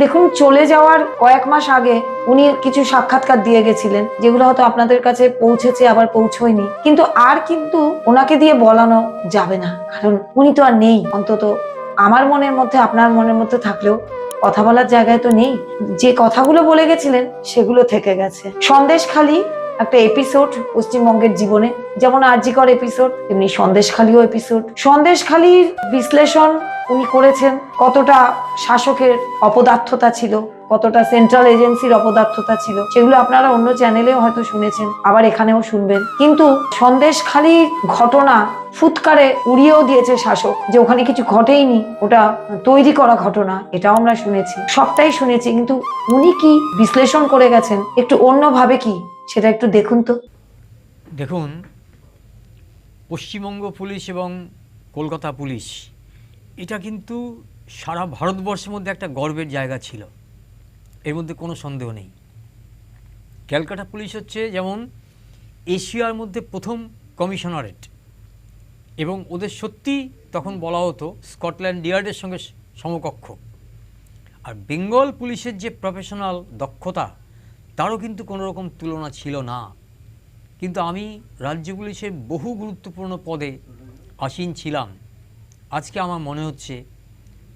দেখুন, চলে যাওয়ার কয়েক মাস আগে উনি কিছু সাক্ষাৎকার দিয়ে গেছিলেন, যেগুলো হয়তো আপনাদের কাছে পৌঁছেছে, আবার পৌঁছয়নি। কিন্তু আর কিন্তু ওনাকে দিয়ে বলানো যাবে না, কারণ উনি তো আর নেই। অন্তত আমার মনের মধ্যে, আপনার মনের মধ্যে থাকলেও কথা বলার জায়গায় তো নেই। যে কথাগুলো বলে গেছিলেন, সেগুলো থেকে গেছে। সন্দেশখালি একটা এপিসোড পশ্চিমবঙ্গের জীবনে, যেমন আরজিকর এপিসোড তেমনি সন্দেশখালিও এপিসোড সন্দেশখালির বিশ্লেষণ উনি করেছেন, কতটা শাসকের অপদার্থতা ছিল, কতটা সেন্ট্রাল এজেন্সির অপদার্থতা ছিল, সেগুলো আপনারা অন্য চ্যানেলেও হয়তো শুনেছেন, আবার এখানেও শুনবেন। কিন্তু সন্দেশখালির ঘটনা ফুৎকারে উড়িয়েও দিয়েছে শাসক, যে ওখানে কিছু ঘটেইনি, ওটা তৈরি করা ঘটনা, এটাও আমরা শুনেছি, সবটাই শুনেছি, কিন্তু উনি কি বিশ্লেষণ করে গেছেন, একটু অন্যভাবে কি? সেটা একটু দেখুন তো। দেখুন, পশ্চিমবঙ্গ পুলিশ এবং কলকাতা পুলিশ, এটা কিন্তু সারা ভারতবর্ষের মধ্যে একটা গর্বের জায়গা ছিল। এর মধ্যে কোনো সন্দেহ নেই। ক্যালকাটা পুলিশ হচ্ছে যেমন এশিয়ার মধ্যে প্রথম কমিশনারেট এবং ওদের সত্যি তখন বলা হতো স্কটল্যান্ড ইয়ার্ডের সঙ্গে সমকক্ষ। আর বেঙ্গল পুলিশের যে প্রফেশনাল দক্ষতা তারও কিন্তু কোনো রকম তুলনা ছিল না। কিন্তু আমি রাজ্য পুলিশের বহু গুরুত্বপূর্ণ পদে আসীন ছিলাম। আজকে আমার মনে হচ্ছে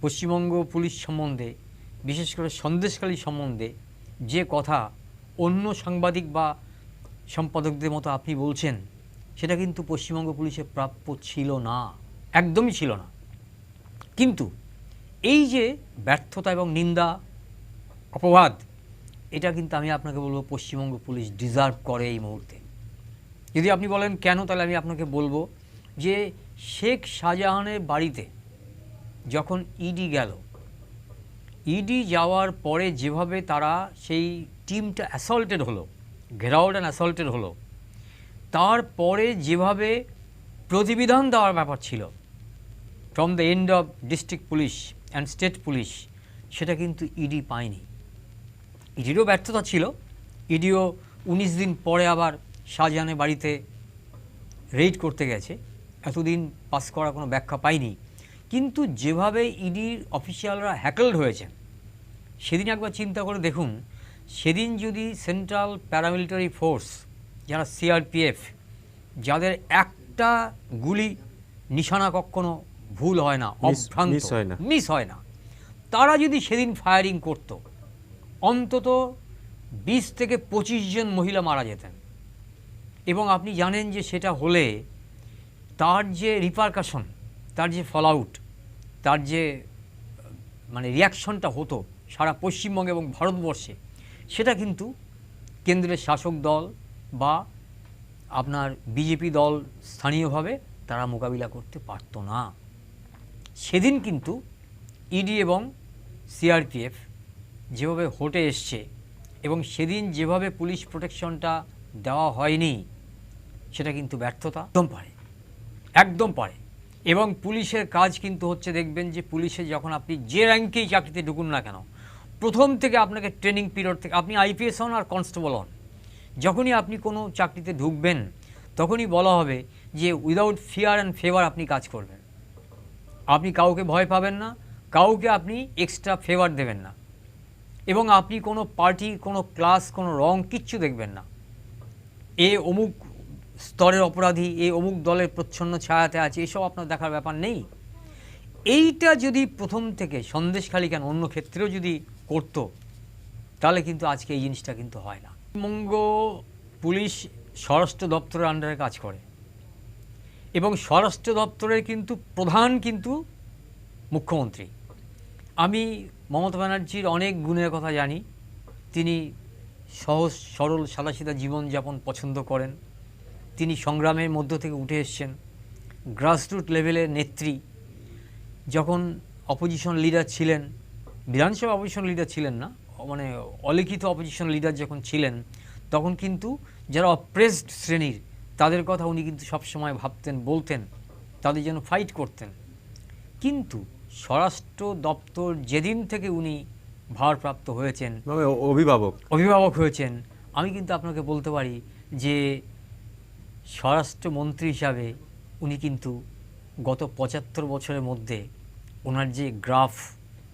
পশ্চিমবঙ্গ পুলিশ সম্বন্ধে, বিশেষ করে সন্দেশকালী সম্বন্ধে যে কথা অন্য সাংবাদিক বা সম্পাদকদের মতো আপনি বলছেন, সেটা কিন্তু পশ্চিমবঙ্গ পুলিশের প্রাপ্য ছিল না, একদমই ছিল না। কিন্তু এই যে ব্যর্থতা এবং নিন্দা, অপবাদ এটা কিন্তু আমি আপনাকে বলব, পশ্চিমবঙ্গ পুলিশ ডিজার্ভ করে এই মুহূর্তে। যদি আপনি বলেন কেন, তাহলে আমি আপনাকে বলব যে শেখ শাহজাহানের বাড়িতে যখন ইডি গেল ইডি যাওয়ার পরে যেভাবে তারা সেই টিমটা অ্যাসল্টেড হলো ঘেরাউড অ্যান্ড অ্যাসল্টেড হলো, তারপরে যেভাবে প্রতিবিধান দেওয়ার ব্যাপার ছিল from the end of district police and state police সেটা কিন্তু ইডি পায়নি। ইডিরও ব্যর্থতা ছিল। ইডিও উনিশ দিন পরে আবার শাহজাহানের বাড়িতে রেড করতে গেছে। এতদিন পাস করা কোনো ব্যাখ্যা পাইনি। কিন্তু যেভাবে ইডির অফিসিয়ালরা হ্যাকল্ড হয়েছেন সেদিন একবার চিন্তা করে দেখুন সেদিন যদি সেন্ট্রাল প্যারামিলিটারি ফোর্স যারা সিআরপিএফ যাদের একটা গুলি নিশানা কখনো ভুল হয় না অভ্রান্ত হয় না। মিস হয় না তারা যদি সেদিন ফায়ারিং করত অন্তত বিশ থেকে পঁচিশ জন মহিলা মারা যেতেন। এবং আপনি জানেন যে সেটা হলে তার যে রিপারকাশন তার যে ফলআউট তার যে মানে রিয়াকশনটা হতো সারা পশ্চিমবঙ্গে এবং ভারতবর্ষে, সেটা কিন্তু কেন্দ্রের শাসক দল বা আপনার বিজেপি দল স্থানীয়ভাবে তারা মোকাবিলা করতে পারতো না। সেদিন কিন্তু ইডি এবং সিআরপিএফ যেভাবে হোটে এসছে এবং সেদিন যেভাবে পুলিশ প্রোটেকশনটা দেওয়া হয়নি, সেটা কিন্তু ব্যর্থতা। একদম পারে। একদম পারে। এবং পুলিশের কাজ কিন্তু হচ্ছে দেখবেন যে পুলিশে যখন আপনি যে র্যাঙ্কেই চাকরিতে ঢুকুন না কেন, প্রথম থেকে আপনাকে ট্রেনিং পিরিয়ড থেকে, আপনি আইপিএস হন আর কনস্টেবল হন, যখনই আপনি কোনো চাকরিতে ঢুকবেন, তখনই বলা হবে যে উইদাউট ফিয়ার অ্যান্ড ফেভার আপনি কাজ করবেন। আপনি কাউকে ভয় পাবেন না, কাউকে আপনি এক্সট্রা ফেভার দেবেন না। এবং আপনি কোনো পার্টি, কোনো ক্লাস, কোনো রং কিচ্ছু দেখবেন না। এ অমুক স্তরের অপরাধী, এ অমুক দলের প্রচ্ছন্ন ছায়াতে আছে, এসব আপনার দেখার ব্যাপার নেই। এইটা যদি প্রথম থেকে সন্দেশখালী কেন অন্য ক্ষেত্রেও যদি করতো, তাহলে কিন্তু আজকে এই জিনিসটা কিন্তু হয় না। পশ্চিমবঙ্গ পুলিশ স্বরাষ্ট্র দপ্তরের আন্ডারে কাজ করে। এবং স্বরাষ্ট্র দপ্তরের কিন্তু প্রধান কিন্তু মুখ্যমন্ত্রী। আমি মমতা ব্যানার্জির অনেক গুণের কথা জানি। তিনি সহজ, সরল, সাদাসিধা জীবনযাপন পছন্দ করেন। তিনি সংগ্রামের মধ্য থেকে উঠে এসছেন। গ্রাসরুট লেভেলের নেত্রী। যখন অপোজিশন লিডার ছিলেন, বিধানসভা অপোজিশন লিডার ছিলেন না মানে অলিখিত অপোজিশন লিডার যখন ছিলেন, তখন কিন্তু যারা অপ্রেসড শ্রেণির, তাদের কথা উনি কিন্তু সবসময় ভাবতেন, বলতেন, তাদের জন্য ফাইট করতেন। কিন্তু স্বরাষ্ট্র দপ্তর যেদিন থেকে উনি ভারপ্রাপ্ত হয়েছেন মানে অভিভাবক। অভিভাবক হয়েছেন আমি কিন্তু আপনাকে বলতে পারি যে স্বরাষ্ট্রমন্ত্রী হিসাবে উনি কিন্তু গত পঁচাত্তর বছরের মধ্যে ওনার যে গ্রাফ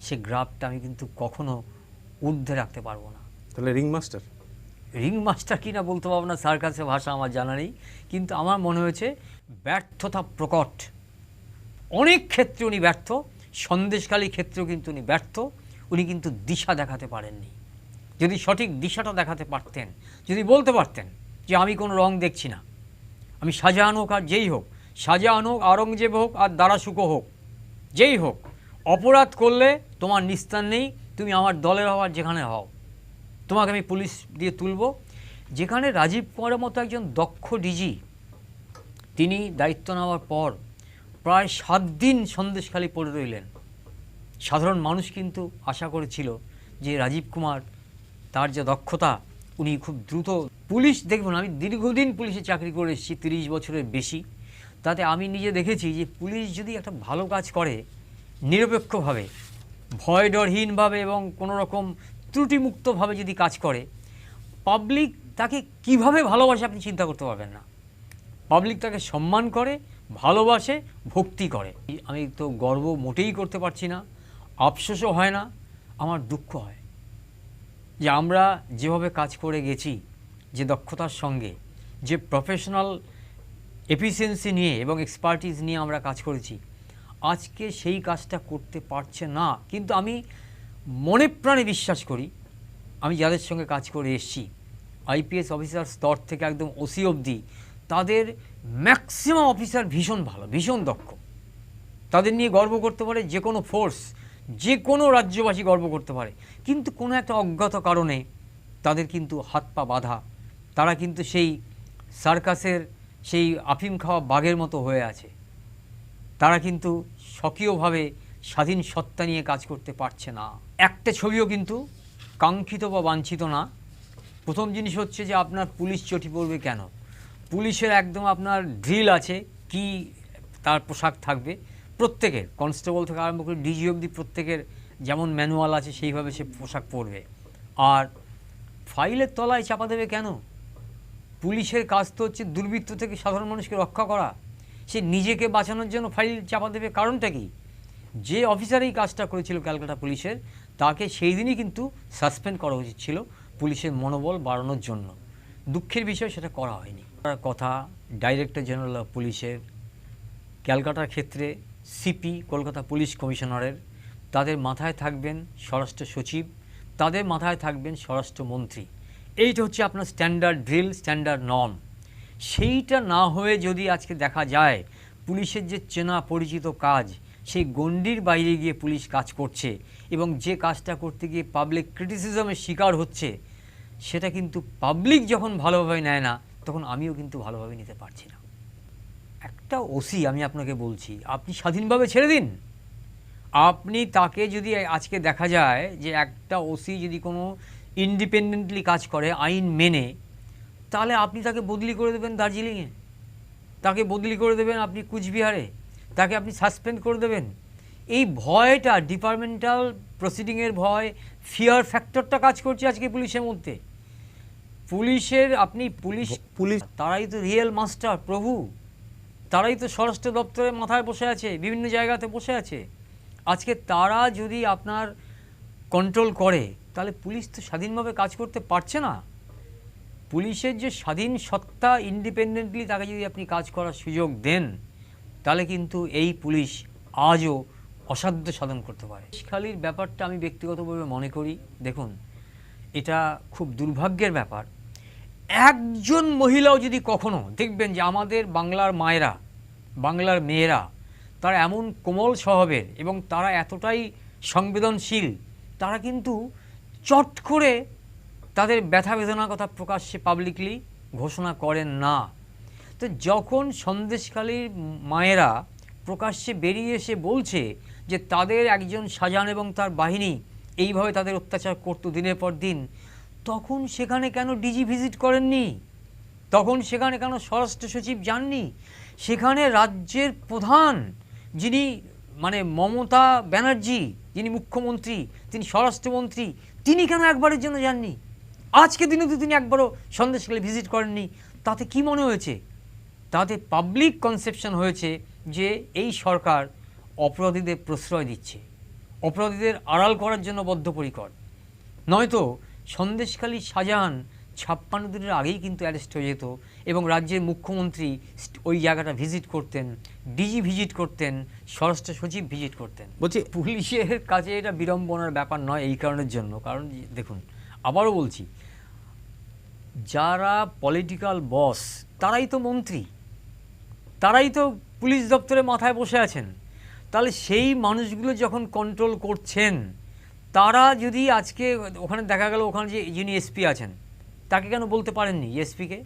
সে গ্রাফটা আমি কিন্তু কখনো ঊর্ধ্বে রাখতে পারব না। তাহলে রিং মাস্টার? রিং মাস্টার কিনা বলতে পারব না সার্কাসের ভাষা আমার জানা নেই কিন্তু আমার মনে হয়েছে ব্যর্থতা প্রকট। অনেক ক্ষেত্রে উনি ব্যর্থ সন্দেশকালী ক্ষেত্রেও কিন্তু উনি ব্যর্থ, উনি কিন্তু দিশা দেখাতে পারেননি। যদি সঠিক দিশাটা দেখাতে পারতেন, যদি বলতে পারতেন যে আমি কোনো রং দেখছি না, আমি শাহজাহান হোক আর যেই হোক শাহজাহান হোক, আরঙ্গজেব হোক আর দারাসুকো হোক, যেই হোক, অপরাধ করলে তোমার নিস্তার নেই, তুমি আমার দলের হওয়ার যেখানে হও। তোমাকে আমি পুলিশ দিয়ে তুলব। যেখানে রাজীব কুমারের মতো একজন দক্ষ ডিজি, তিনি দায়িত্ব নেওয়ার পর প্রায় সাত দিন সন্দেশখালী পড়ে রইলেন। সাধারণ মানুষ কিন্তু আশা করেছিল যে রাজীব কুমার, তার যে দক্ষতা, উনি খুব দ্রুত পুলিশ দেখবেন। আমি দীর্ঘদিন পুলিশে চাকরি করে এসেছি, তিরিশ বছরের বেশি। তাতে আমি নিজে দেখেছি যে পুলিশ যদি একটা ভালো কাজ করে, নিরপেক্ষভাবে ভয় ডরহীনভাবে এবং কোনো রকম ত্রুটিমুক্তভাবে যদি কাজ করে পাবলিক তাকে কীভাবে ভালোবাসে আপনি চিন্তা করতে পারবেন না। পাবলিক তাকে সম্মান করে ভালোবাসে, ভক্তি করে। আমি তো গর্ব মোটেই করতে পারছি না। আফসোসও হয় না, আমার দুঃখ হয়। যে আমরা যেভাবে কাজ করে গেছি, যে দক্ষতার সঙ্গে, যে প্রফেশনাল এফিসিয়েন্সি নিয়ে এবং এক্সপার্টিস নিয়ে আমরা কাজ করেছি, আজকে সেই কাজটা করতে পারছে না। কিন্তু আমি মনে প্রাণে বিশ্বাস করি, আমি যাদের সঙ্গে কাজ করে এসেছি আইপিএস অফিসার স্তর থেকে একদম ওসি অবধি, তাদের ম্যাক্সিমাম অফিসার ভীষণ ভালো, ভীষণ দক্ষ। তাদের নিয়ে গর্ব করতে পারে যে কোনো ফোর্স যে কোনো রাজ্যবাসী গর্ব করতে পারে। কিন্তু কোনো একটা অজ্ঞাত কারণে তাদের কিন্তু হাত পা বাঁধা। তারা কিন্তু সেই সার্কাসের, সেই আফিম খাওয়া বাঘের মতো হয়ে আছে। তারা কিন্তু স্বকীয়ভাবে স্বাধীন সত্তা নিয়ে কাজ করতে পারছে না। একটা ছবিও কিন্তু কাঙ্ক্ষিত বা বাঞ্ছিত না। প্রথম জিনিস হচ্ছে যে আপনার পুলিশ চটি পড়বে কেন? পুলিশের একদম আপনার ড্রিল আছে কি তার পোশাক থাকবে। প্রত্যেকের কনস্টেবল থেকে আরম্ভ করে ডিজি অবধি প্রত্যেকের যেমন ম্যানুয়াল আছে সেইভাবে সে পোশাক পরবে। আর ফাইলের তলায় চাপা দেবে কেন? পুলিশের কাজ তো হচ্ছে দুর্বৃত্ত থেকে সাধারণ মানুষকে রক্ষা করা। সে নিজেকে বাঁচানোর জন্য ফাইল চাপা দেবে কারণটা কি? যে অফিসার এই কাজটা করেছিল ক্যালকাটা পুলিশের, তাকে সেই দিনই কিন্তু সাসপেন্ড করা উচিত ছিল পুলিশের মনোবল বাড়ানোর জন্য। দুঃখের বিষয়, সেটা করা হয়নি। কথা ডাইরেক্টর জেনারেল অফ পুলিশের, ক্যালকাটার ক্ষেত্রে সিপি, কলকাতা পুলিশ কমিশনারের, তাদের মাথায় থাকবেন স্বরাষ্ট্র সচিব, তাদের মাথায় থাকবেন স্বরাষ্ট্রমন্ত্রী এইটা হচ্ছে আপনার স্ট্যান্ডার্ড ড্রিল, স্ট্যান্ডার্ড নর্ম। সেইটা না হয়ে যদি আজকে দেখা যায়, পুলিশের যে চেনা পরিচিত কাজ, সেই গণ্ডির বাইরে গিয়ে পুলিশ কাজ করছে এবং যে কাজটা করতে গিয়ে পাবলিক ক্রিটিসিজমের শিকার হচ্ছে, সেটা কিন্তু পাবলিক যখন ভালোভাবে নেয় না তখন আমিও কিন্তু ভালোভাবে নিতে পারছি না। একটা ওসি আমি আপনাকে বলছি, আপনি স্বাধীনভাবে ছেড়ে দিন। আপনি তাকে যদি আজকে দেখা যায় যে একটা ওসি যদি কোনো ইন্ডিপেন্ডেন্টলি কাজ করে, আইন মেনে, তাহলে আপনি তাকে বদলি করে দেবেন দার্জিলিংয়ে। তাকে বদলি করে দেবেন আপনি কুচবিহারে। তাকে আপনি সাসপেন্ড করে দেবেন। এই ভয়টা ডিপার্টমেন্টাল প্রসিডিংয়ের ভয় ফিয়ার ফ্যাক্টরটা কাজ করছে আজকে পুলিশের মধ্যে। পুলিশের আপনি পুলিশ পুলিশ তারাই তো রিয়েল মাস্টার প্রভু। তারাই তো স্বরাষ্ট্র দপ্তরের মাথায় বসে আছে বিভিন্ন জায়গাতে বসে আছে। আজকে তারা যদি আপনার কন্ট্রোল করে তাহলে পুলিশ তো স্বাধীনভাবে কাজ করতে পারছে না। পুলিশের যে স্বাধীন সত্তা ইন্ডিপেন্ডেন্টলি তাকে যদি আপনি কাজ করার সুযোগ দেন তাহলে কিন্তু এই পুলিশ আজও অসাধ্য সাধন করতে পারে। খালির ব্যাপারটা আমি ব্যক্তিগতভাবে মনে করি দেখুন এটা খুব দুর্ভাগ্যের ব্যাপার। একজন মহিলাও যদি কখনো দেখবেন যে আমাদের বাংলার মায়েরা, বাংলার মেয়েরা, তারা এমন কোমল স্বভাবের এবং তারা এতটাই সংবেদনশীল, তারা কিন্তু চট করে তাদের ব্যথা বেদনার কথা প্রকাশ্যে পাবলিকলি ঘোষণা করেন না। তো যখন সন্দেশকালীর মায়েরা প্রকাশ্যে বেরিয়ে এসে বলছে যে তাদের একজন শাহজাহান এবং তার বাহিনী এইভাবে তাদের অত্যাচার করতো দিনের পর দিন তখন সেখানে কেন ডিজি ভিজিট করেননি? তখন সেখানে কেন স্বরাষ্ট্র সচিব যাননি? সেখানে রাজ্যের প্রধান যিনি মানে মমতা ব্যানার্জি, যিনি মুখ্যমন্ত্রী, তিনি স্বরাষ্ট্রমন্ত্রী, তিনি কেন একবারের জন্য যাননি? আজকে দিনে তো তিনি একবারও সন্দেশকালে ভিজিট করেননি। তাতে কি মনে হয়েছে? তাতে পাবলিক কনসেপশন হয়েছে যে এই সরকার অপরাধীদের প্রশ্রয় দিচ্ছে। অপরাধীদের আড়াল করার জন্য বদ্ধপরিকর। নয়তো সন্দেশখালী শাহজাহান ছাপ্পান্ন দিনের আগেই কিন্তু অ্যারেস্ট হয়ে যেত এবং রাজ্যের মুখ্যমন্ত্রী ওই জায়গাটা ভিজিট করতেন ডিজি ভিজিট করতেন স্বরাষ্ট্র সচিব ভিজিট করতেন। বলছি পুলিশের কাছে এটা বিড়ম্বনার ব্যাপার নয় এই কারণের জন্য। কারণ দেখুন আবারও বলছি যারা পলিটিক্যাল বস তারাই তো মন্ত্রী। তারাই তো পুলিশ দপ্তরে মাথায় বসে আছেন। তাহলে সেই মানুষগুলো যখন কন্ট্রোল করছেন তারা যদি আজকে ওখানে দেখা গেল, ওখানে যে যিনি এসপি আছেন, তাকে কেন বলতে পারেননি এসপিকে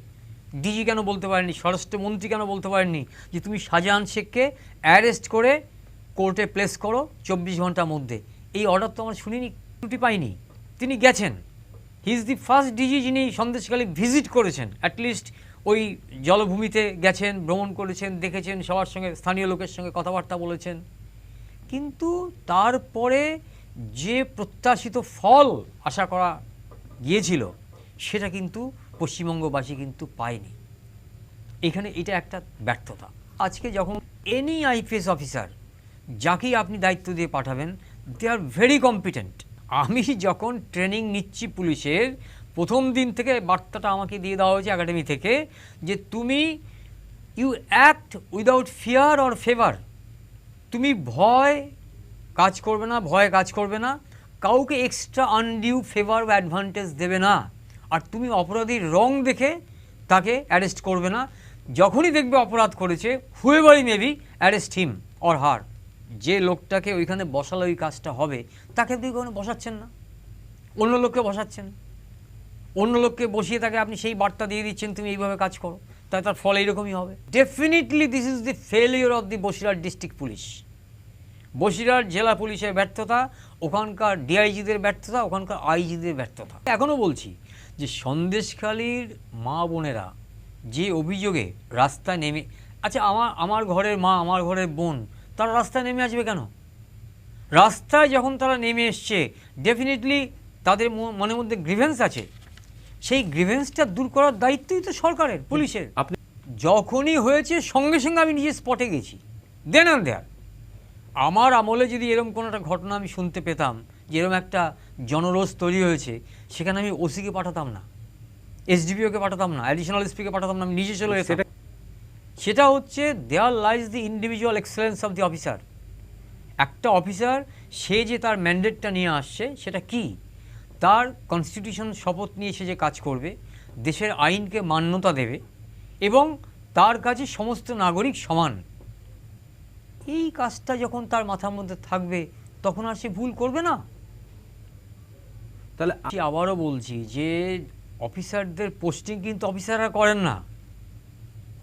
ডিজি কেন বলতে পারেননি? স্বরাষ্ট্রমন্ত্রী কেন বলতে পারেননি? যে তুমি শাহজাহান শেখকে অ্যারেস্ট করে কোর্টে প্লেস করো চব্বিশ ঘণ্টার মধ্যে। এই অর্ডার তো আমরা শুনিনি, ত্রুটি পাইনি। তিনি গেছেন। He is the first DG যিনি সন্দেশকালী ভিজিট করেছেন। অ্যাটলিস্ট ওই জলভূমিতে গেছেন, ভ্রমণ করেছেন, দেখেছেন, সবার সঙ্গে স্থানীয় লোকের সঙ্গে কথাবার্তা বলেছেন। কিন্তু তারপরে যে প্রত্যাশিত ফল আশা করা গিয়েছিল, সেটা কিন্তু পশ্চিমবঙ্গবাসী কিন্তু পায়নি। এখানে এটা একটা ব্যর্থতা। আজকে যখন এনি আইপিএস অফিসার যাকেই আপনি দায়িত্ব দিয়ে পাঠাবেন দে আর ভেরি কম্পিটেন্ট আমি যখন ট্রেনিং নিচ্ছি পুলিশের, প্রথম দিন থেকে বার্তাটা আমাকে দিয়ে দেওয়া হয়েছে একাডেমি থেকে যে তুমি you act without fear or favour তুমি ভয় কাজ করবে না, ভয় কাজ করবে না, কাউকে এক্সট্রা আনডিউ ফেভার বা অ্যাডভান্টেজ দেবে না। আর তুমি অপরাধীর রং দেখে তাকে অ্যারেস্ট করবে না। যখনই দেখবে অপরাধ করেছে হুয়েভারই maybe arrest him or her যে লোকটাকে ওইখানে বসালে ওই কাজটা হবে, তাকে আপনি ওখানে বসাচ্ছেন না? অন্য লোককে বসাচ্ছেন? অন্য লোককে বসিয়ে তাকে আপনি সেই বার্তা দিয়ে দিচ্ছেন, তুমি এইভাবে কাজ করো তাই তার ফল এইরকমই হবে। Definitely this is the failure of the Basirhat district police Basirhat জেলা পুলিশের ব্যর্থতা ওখানকার ডিআইজিদের ব্যর্থতা ওখানকার আইজিদের ব্যর্থতা। এখনও বলছি যে সন্দেশখালীর মা বোনেরা যে অভিযোগে রাস্তায় নেমে আচ্ছা আমার আমার ঘরের মা আমার ঘরের বোন তারা রাস্তায় নেমে আসবে কেন? রাস্তায় যখন তারা নেমে এসছে ডেফিনেটলি তাদের মনের মধ্যে গ্রিভেন্স আছে। সেই গ্রিভেন্সটা দূর করার দায়িত্বই তো সরকারের পুলিশের। আপনি যখনই হয়েছে সঙ্গে সঙ্গে আমি নিজে স্পটে গেছি। দেন অ্যান্ড দেয়ার আমার আমলে যদি এরকম কোনো একটা ঘটনা আমি শুনতে পেতাম যে এরকম একটা জনরোষ তৈরি হয়েছে সেখানে আমি ওসিকে পাঠাতাম না এসডিপিওকে পাঠাতাম না অ্যাডিশনাল এসপিকে পাঠাতাম না আমি নিজে চলে যেতাম। সেটা- সেটা হচ্ছে there lies the individual excellence of the officer একটা অফিসার সে যে তার ম্যান্ডেটটা নিয়ে আসছে সেটা কি? তার কনস্টিটিউশন শপথ নিয়ে সে যে কাজ করবে দেশের আইনকে মান্যতা দেবে এবং তার কাছে সমস্ত নাগরিক সমান। এই কাজটা যখন তার মাথার মধ্যে থাকবে, তখন আর সে ভুল করবে না? তাহলে আমি আবারও বলছি যে, অফিসারদের পোস্টিং কিন্তু অফিসাররা করেন না।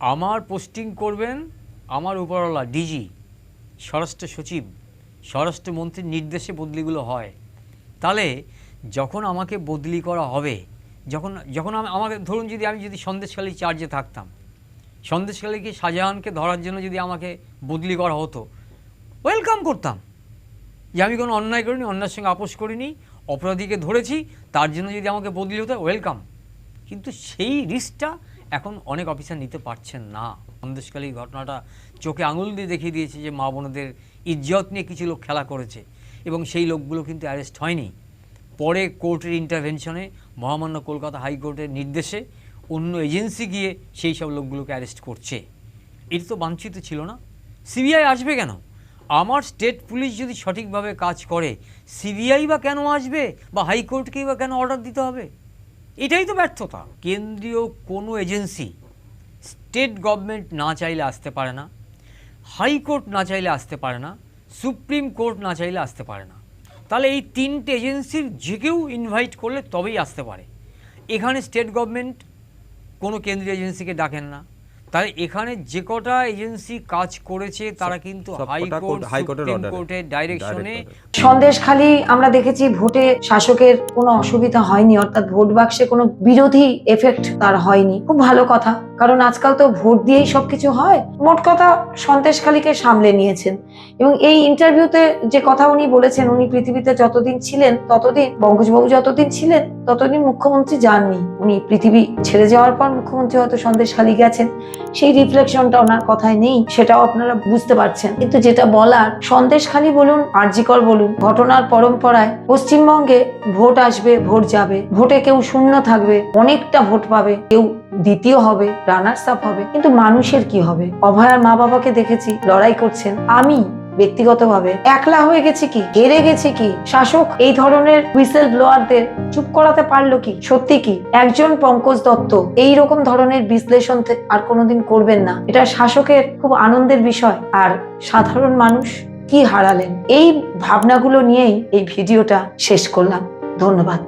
আমার পোস্টিং করবেন আমার উপরওয়ালা, ডিজি, স্বরাষ্ট্র সচিব স্বরাষ্ট্রমন্ত্রীর নির্দেশে বদলিগুলো হয়। তাহলে যখন আমাকে বদলি করা হবে, যখন যখন আমি, আমাকে, ধরুন যদি আমি যদি সন্দেশখালী চার্জে থাকতাম সন্দেশখালীকে, শাহজাহানকে ধরার জন্য যদি আমাকে বদলি করা হতো ওয়েলকাম করতাম। যে আমি কোনো অন্যায় করিনি, অন্যায়ের সঙ্গে আপোষ করিনি, অপরাধীকে ধরেছি, তার জন্য যদি আমাকে বদলি হতো ওয়েলকাম কিন্তু সেই রিস্কটা এখন অনেক অফিসার নিতে পারছেন না। সন্দেশকালী ঘটনাটা চোখে আঙুল দিয়ে দেখিয়ে দিয়েছে যে মা বোনদের ইজ্জত নিয়ে কিছু লোক খেলা করেছে, এবং সেই লোকগুলো কিন্তু অ্যারেস্ট হয়নি। পরে কোর্টের ইন্টারভেনশনে মহামান্য কলকাতা হাইকোর্টের নির্দেশে অন্য এজেন্সি গিয়ে সেই সব লোকগুলোকে অ্যারেস্ট করছে। এটা তো বাঞ্ছিত ছিল না। সিবিআই আসবে কেন? আমার স্টেট পুলিশ যদি সঠিকভাবে কাজ করে সিবিআই বা কেন আসবে? বা হাইকোর্টকেই বা কেন অর্ডার দিতে হবে? এটাই তো ব্যর্থতা। কেন্দ্রীয় কোনো এজেন্সি স্টেট গভর্নমেন্ট না চাইলে আসতে পারে না হাইকোর্ট না চাইলে আসতে পারে না, সুপ্রিম কোর্ট না চাইলে আসতে পারে না। তাহলে এই তিনটে এজেন্সির যে কেউ ইনভাইট করলে তবেই আসতে পারে। এখানে স্টেট গভর্নমেন্ট কোনো কেন্দ্রীয় এজেন্সিকে ডাকেন না। তাহলে এখানে যে কটা এজেন্সি কাজ করেছে তারা কিন্তু সবকটা হাইকোর্ট সুপ্রিম কোর্টের ডাইরেকশনে Direct আমরা দেখেছি ভোটে শাসকের কোনো অসুবিধা হয়নি অর্থাৎ ভোট বাক্সে কোনো বিরোধী এফেক্ট তার হয়নি। খুব ভালো কথা কারণ আজকাল তো ভোট দিয়েই সবকিছু হয়। মোট কথা সন্দেশখালীকে সামলে নিয়েছেন। এবং এই ইন্টারভিউতে যে কথা উনি বলেছেন উনি পৃথিবীতে যতদিন ছিলেন ততদিন বঙ্কজবাবু যতদিন ছিলেন ততদিন মুখ্যমন্ত্রী যাননি। উনি পৃথিবী ছেড়ে যাওয়ার পর মুখ্যমন্ত্রী হয়তো সন্দেশখালী গেছেন। সেই রিফ্লেকশনটা ওনার কথায় নেই, সেটাও আপনারা বুঝতে পারছেন। কিন্তু যেটা বলার সন্দেশখালী বলুন, আরজিকর বলুন, ঘটনার পরম্পরায় পশ্চিমবঙ্গে ভোট আসবে, ভোট যাবে, ভোটে কেউ শূন্য থাকবে, অনেকটা ভোট পাবে, কেউ দ্বিতীয় হবে, রানার্স আপ হবে, কিন্তু মানুষের কি হবে? অভয়ার মা বাবাকে দেখেছি, লড়াই করছেন। আমি ব্যক্তিগতভাবে। একলা হয়ে গেছি কি? হেরে গেছি কি? শাসক এই ধরনের হুইসেল ব্লোয়ারদের চুপ করাতে পারল কি? সত্যি কি? একজন পঙ্কজ দত্ত এই রকম ধরনের বিশ্লেষণ আর কোনোদিন করবেন না। এটা শাসকের খুব আনন্দের বিষয়। আর সাধারণ মানুষ কি হারালেন? এই ভাবনাগুলো নিয়েই এই ভিডিওটা শেষ করলাম। ধন্যবাদ।